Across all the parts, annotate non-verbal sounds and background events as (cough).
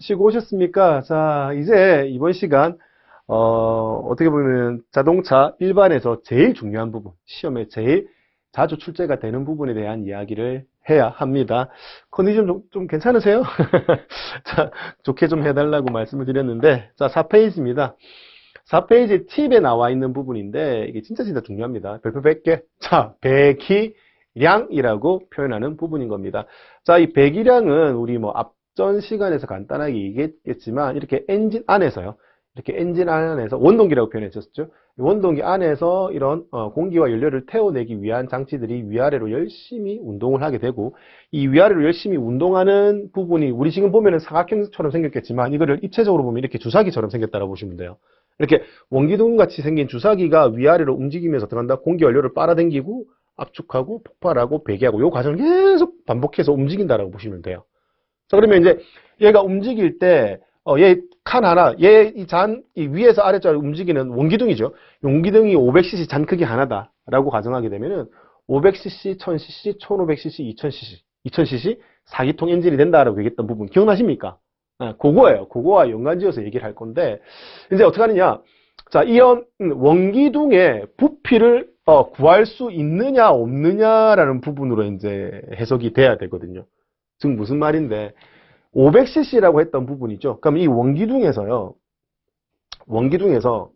쉬고 오셨습니까? 자, 이제 이번 시간, 어, 어떻게 보면 자동차 일반에서 제일 중요한 부분, 시험에 제일 자주 출제가 되는 부분에 대한 이야기를 해야 합니다. 컨디션 좀, 좀 괜찮으세요? (laughs) 자, 좋게 좀 해달라고 말씀을 드렸는데, 자, 4페이지입니다. 4페이지 팁에 나와 있는 부분인데, 이게 진짜 진짜 중요합니다. 별표 100개. 자, 배기량이라고 표현하는 부분인 겁니다. 자, 이 배기량은 우리 뭐 앞 전 시간에서 간단하게 얘기했겠지만, 이렇게 엔진 안에서요. 이렇게 엔진 안에서 원동기라고 표현했었죠. 원동기 안에서 이런 어, 공기와 연료를 태워내기 위한 장치들이 위아래로 열심히 운동을 하게 되고 이 위아래로 열심히 운동하는 부분이 우리 지금 보면은 사각형처럼 생겼겠지만 이거를 입체적으로 보면 이렇게 주사기처럼 생겼다고 보시면 돼요. 이렇게 원기둥 같이 생긴 주사기가 위아래로 움직이면서 들어간다 공기 연료를 빨아당기고 압축하고 폭발하고 배기하고 이 과정을 계속 반복해서 움직인다라고 보시면 돼요. 자 그러면 이제 얘가 움직일 때 어, 얘칸 하나, 얘 이 잔, 이 위에서 아래쪽으로 움직이는 원기둥이죠. 원기둥이 500cc 잔 크기 하나다 라고 가정하게 되면은 500cc, 1000cc, 1500cc, 2000cc, 2000cc 4기통 엔진이 된다라고 얘기했던 부분 기억나십니까? 아, 그거예요. 그거와 연관지어서 얘기를 할 건데 이제 어떻게 하느냐? 자, 이런 원기둥의 부피를 어, 구할 수 있느냐 없느냐라는 부분으로 이제 해석이 돼야 되거든요. 즉 무슨 말인데 500cc라고 했던 부분이죠. 그럼 이 원기둥에서요. 원기둥에서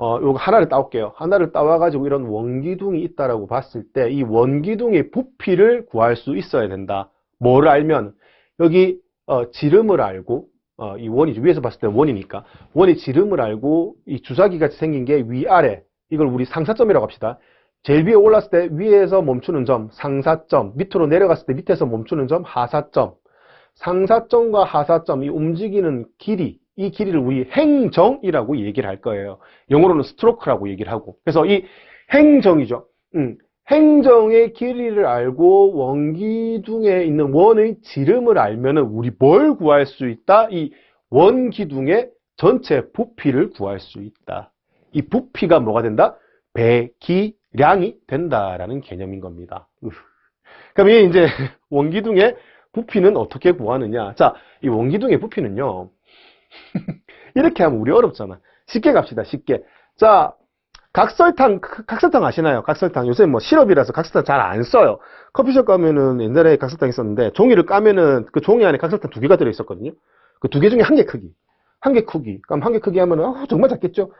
어, 요거 하나를 따올게요. 하나를 따와가지고 이런 원기둥이 있다라고 봤을 때 이 원기둥의 부피를 구할 수 있어야 된다. 뭐를 알면 여기 어, 지름을 알고 어, 이 원이 위에서 봤을 때 원이니까 원의 지름을 알고 이 주사기 같이 생긴 게 위아래 이걸 우리 상사점이라고 합시다. 제일 위에 올랐을 때 위에서 멈추는 점 상사점 밑으로 내려갔을 때 밑에서 멈추는 점 하사점 상사점과 하사점, 이 움직이는 길이, 이 길이를 우리 행정이라고 얘기를 할 거예요. 영어로는 스트로크라고 얘기를 하고. 그래서 이 행정이죠. 음, 행정의 길이를 알고 원기둥에 있는 원의 지름을 알면 은 우리 뭘 구할 수 있다? 이 원기둥의 전체 부피를 구할 수 있다. 이 부피가 뭐가 된다? 배기량이 된다라는 개념인 겁니다. 그럼 이 이제 (laughs) 원기둥의 부피는 어떻게 구하느냐? 자, 이 원기둥의 부피는요. (laughs) 이렇게 하면 우리 어렵잖아. 쉽게 갑시다. 쉽게. 자, 각설탕, 각설탕 아시나요? 각설탕. 요새 뭐 시럽이라서 각설탕 잘 안 써요. 커피숍 가면은 옛날에 각설탕 있었는데 종이를 까면은 그 종이 안에 각설탕 두 개가 들어 있었거든요. 그 두 개 중에 한 개 크기. 한 개 크기. 그럼 한 개 크기 하면은 어, 정말 작겠죠?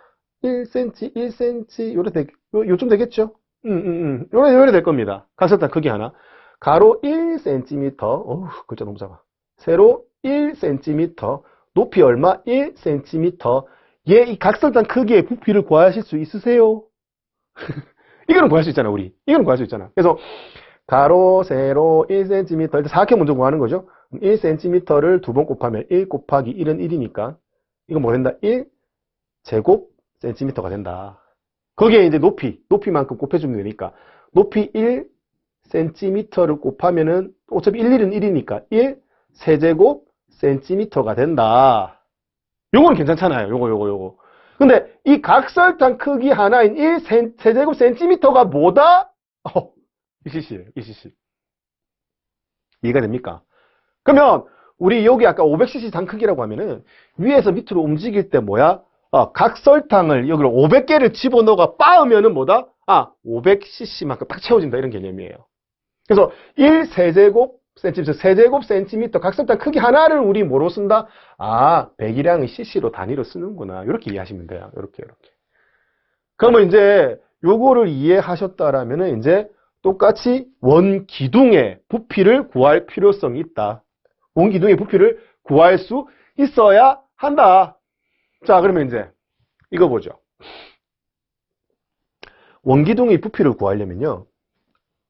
1cm, 1cm 요래 되, 요, 요쯤 되겠죠? 음, 음, 음. 요래 요래 될 겁니다. 각설탕 크기 하나. 가로 1cm, 어우, 글자 너무 작아. 세로 1cm, 높이 얼마? 1cm. 얘 이 각설탕 크기의 부피를 구하실 수 있으세요? (laughs) 이거는 구할 수 있잖아, 우리. 이거는 구할 수 있잖아. 그래서 가로, 세로 1cm, 일단 사각형 먼저 구하는 거죠. 1cm를 두 번 곱하면 1 곱하기 1은 1이니까 이거 뭐 된다? 1 제곱 센티미터가 된다. 거기에 이제 높이, 높이만큼 곱해주면 되니까 높이 1 센티미터를 곱하면은 어차피 1, 1은 1이니까 1 세제곱 센티미터가 된다. 요거는 괜찮잖아요. 요거 요거 요거. 근데 이 각설탕 크기 하나인 1 세제곱 센티미터가 뭐다? (laughs) 어, 이시시예요. 이시시. 이해가 됩니까? 그러면 우리 여기 아까 500cc 장 크기라고 하면은 위에서 밑으로 움직일 때 뭐야? 어, 각설탕을 여기로 500개를 집어넣어가 빻으면은 뭐다? 아, 500cc만큼 딱 채워진다 이런 개념이에요. 그래서 1세제곱 센티미터, 세제곱 센티미터 각설탕 크기 하나를 우리 뭐로 쓴다? 아, 배기량의 cc로 단위로 쓰는구나. 이렇게 이해하시면 돼요. 이렇게, 이렇게. 그러면 이제 요거를 이해하셨다라면은 이제 똑같이 원 기둥의 부피를 구할 필요성이 있다. 원 기둥의 부피를 구할 수 있어야 한다. 자, 그러면 이제 이거 보죠. 원기둥의 부피를 구하려면요.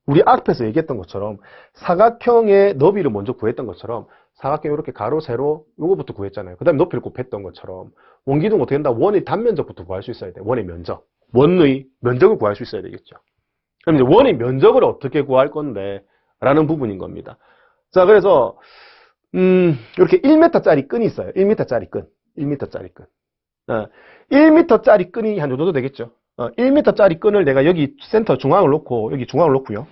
우리 앞에서 얘기했던 것처럼 사각형의 너비를 먼저 구했던 것처럼 사각형 이렇게 가로, 세로 요거부터 구했잖아요. 그 다음에 높이를 곱했던 것처럼 원기둥 어떻게 된다? 원의 단면적부터 구할 수 있어야 돼. 원의 면적. 원의 면적을 구할 수 있어야 되겠죠. 그럼 이제 원의 면적을 어떻게 구할 건데 라는 부분인 겁니다. 자, 그래서 음, 이렇게 1m짜리 끈이 있어요. 1m짜리 끈. 1m짜리 끈. 어, 1m짜리 끈이 한 요 정도 되겠죠. 어, 1m짜리 끈을 내가 여기 센터 중앙을 놓고 여기 중앙을 놓고요.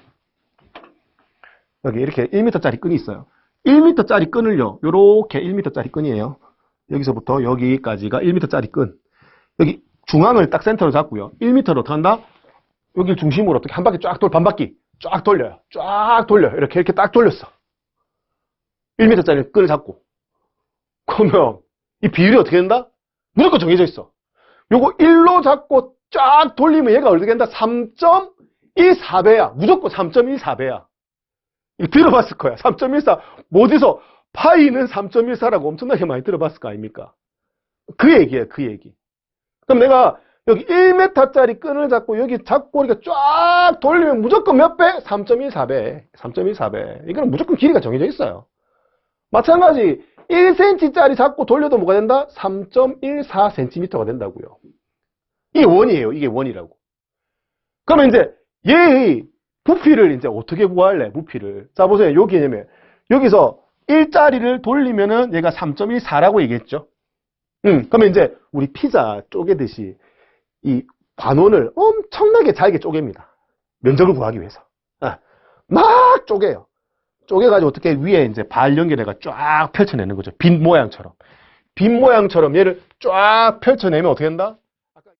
여기 이렇게 1m짜리 끈이 있어요. 1m짜리 끈을요. 요렇게 1m짜리 끈이에요. 여기서부터 여기까지가 1m짜리 끈. 여기 중앙을 딱 센터로 잡고요. 1m로 어떻게 한다? 여기를 중심으로 어떻게 한 바퀴 쫙 돌, 반 바퀴 쫙 돌려요. 쫙 돌려. 이렇게 이렇게 딱 돌렸어. 1m짜리 끈을 잡고. 그러면 이 비율이 어떻게 된다? 무조건 정해져 있어. 요거 1로 잡고 쫙 돌리면 얘가 어떻게 된다? 3.14배야. 무조건 3.14배야. 이거 들어봤을 거야. 3.14. 뭐 어디서 파이는 3.14라고 엄청나게 많이 들어봤을 거 아닙니까? 그 얘기예요. 그 얘기. 그럼 내가 여기 1m짜리 끈을 잡고 여기 잡고 이렇게 쫙 돌리면 무조건 몇 배? 3.14배. 3.14배. 이거는 무조건 길이가 정해져 있어요. 마찬가지 1cm짜리 잡고 돌려도 뭐가 된다? 3.14cm가 된다고요. 이게 원이에요. 이게 원이라고. 그러면 이제 얘의 부피를 이제 어떻게 구할래? 부피를. 자 보세요. 요 개념에 여기서 1짜리를 돌리면은 얘가 3.14라고 얘기했죠. 음, 그러면 이제 우리 피자 쪼개듯이 이 관원을 엄청나게 잘게 쪼갭니다. 면적을 구하기 위해서. 아, 막 쪼개요. 쪼개가지고 어떻게 위에 이제 발 연결해가 쫙 펼쳐내는 거죠. 빈 모양처럼. 빈 모양처럼 얘를 쫙 펼쳐내면 어떻게 된다? 아까